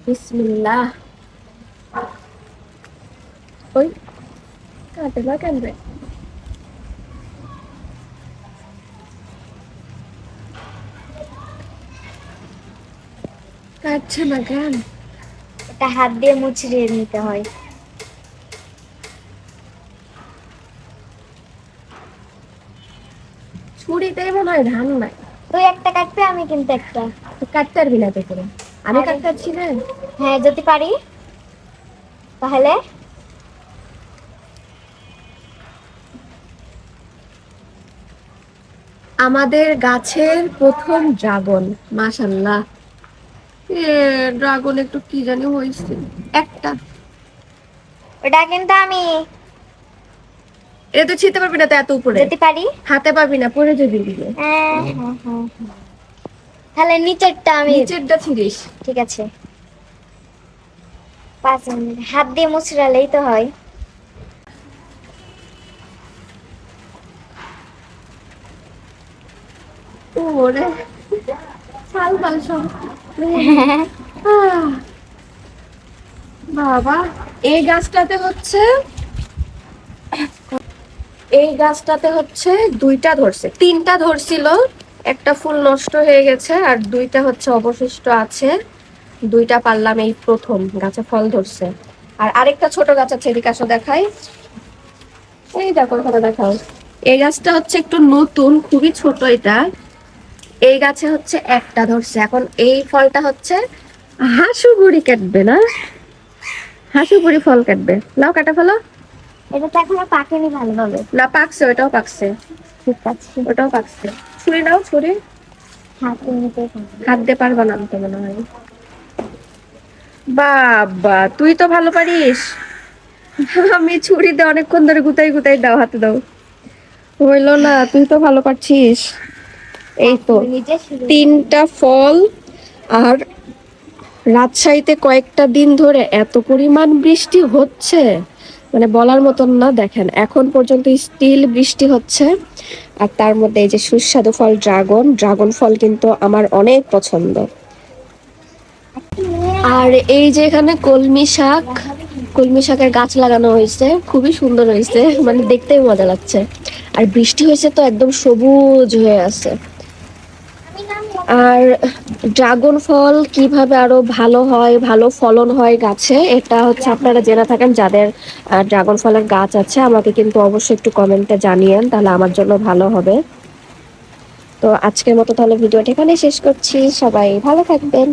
বিসমিল্লাহ ওই কাটে না কেন রে কাটছে না কেন এটা হাত দিয়ে মুচড়িয়ে নিতে হয় ছুরিতেই মনে হয় ধান নাই তুই একটা কাটবে আমি কিন্তু একটা কাটতে পারবি না তো করে আমি। কাটতে না হ্যাঁ যদি পারি। তাহলে? আমাদের গাছের প্রথম ড্রাগন মাশাল্লাহ এ ড্রাগন একটু কি জানি হয়েছে। একটা। ওটা কিন্তু আমি এটা তো ছিতে পারবি না তো এত উপরে। যেতে পারি। হাতে পারবি না পরে যাবি দিকে হ্যাঁ, হ্যাঁ, হ্যাঁ, হ্যাঁ। তাহলে নিচেরটা আমি নিচেরটা ছিড়িস। ঠিক আছে। পাঁচ মিনিট। হাত দিয়ে মুচড়ালেই তো হয়। ওরে। ছাল পাল সব। বাবা এই গাছটাতে হচ্ছে এই গাছটাতে হচ্ছে দুইটা ধরছে। তিনটা ধরছিল। একটা ফুল নষ্ট হয়ে গেছে আর দুইটা হচ্ছে অবশিষ্ট আছে। দুইটা পারলাম এই প্রথম গাছে ফল ধরছে। আর আরেকটা ছোট গাছ আছে এদিকে আসো দেখাই। এই দেখো এখানে দেখাও। এই গাছটা হচ্ছে একটু নতুন খুবই ছোট এটা। এই গাছে হচ্ছে একটা ধরছে। এখন এই ফলটা হচ্ছে হাসুগুড়ি কাটবে না? হাসুগুড়ি ফল কাটবে। নাও কাটা ফেলো। এটা তো এখনও পাকেনি ভালোভাবে। না পাকছে ওটাও পাকছে। ঠিক আছে। ওটাও পাকছে। ছুরি নাও ছুরি হাতে নিতে হবে। হাত দিয়ে পারবা না তো মনে হয়। বাবা তুই তো ভালো পারিস। আমি ছুরি দিয়ে অনেকক্ষণ ধরে গুতাই গুতাই দাও হাতে দাও। হইল না তুই তো ভালো পারছিস। এই তো তিনটা ফল আর রাজশাহীতে কয়েকটা দিন ধরে এত পরিমাণ বৃষ্টি হচ্ছে। মানে বলার মতন না দেখেন এখন পর্যন্ত স্টিল বৃষ্টি হচ্ছে। আর তার মধ্যে এই যে সুস্বাদু ফল ড্রাগন ড্রাগন ফল কিন্তু আমার অনেক পছন্দ। আর এই যে এখানে কলমি শাক, কলমি শাকের গাছ লাগানো হয়েছে, খুবই সুন্দর হয়েছে মানে দেখতেই মজা লাগছে। আর বৃষ্টি হয়েছে তো একদম সবুজ হয়ে আছে। আর ড্রাগন ফল কীভাবে আরও ভালো হয়, ভালো ফলন হয় গাছে, এটা হচ্ছে আপনারা জেনে থাকেন যাদের ড্রাগন ফলের গাছ আছে, আমাকে কিন্তু অবশ্যই একটু কমেন্টে জানিয়েন, তাহলে আমার জন্য ভালো হবে। তো আজকের মতো তাহলে ভিডিওটা এখানে শেষ করছি, সবাই ভালো থাকবেন।